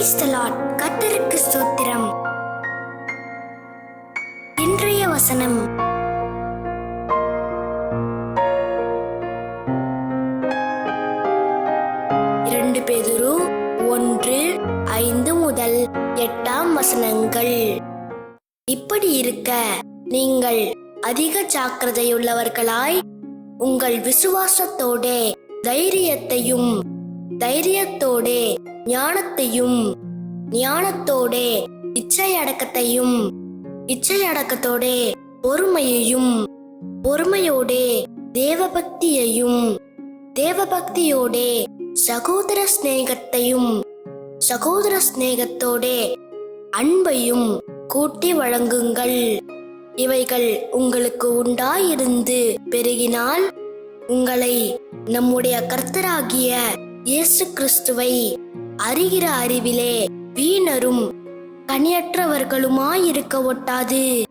கத்தருக்கு ஸ்தோத்திரம். இன்றைய வசனம். இரண்டு பேதுரு ஒன்று ஐந்து முதல் எட்டாம் வசனங்கள். இப்படி இருக்க நீங்கள் அதிக ஜாக்கிரதையுள்ளவர்களாய் உங்கள் விசுவாசத்தோட தைரியத்தையும் தைரியத்தோடே ஞானத்தையும் ஞானத்தோடே இச்சையடக்கத்தையும் இச்சையடக்கத்தோடே பொறுமையையும் பொறுமையோடே தேவபக்தியையும் தேவபக்தியோடே சகோதர சிநேகத்தையும் சகோதர சிநேகத்தோடே அன்பையும் கூட்டி வழங்குங்கள். இவைகள் உங்களுக்கு உண்டாயிருந்து பெருகினால் உங்களை நம்முடைய கர்த்தராகிய இயேசு கிறிஸ்துவை அறிகிற அறிவிலே வீணரும் கனியற்றவர்களுமாயிருக்க ஒட்டாது.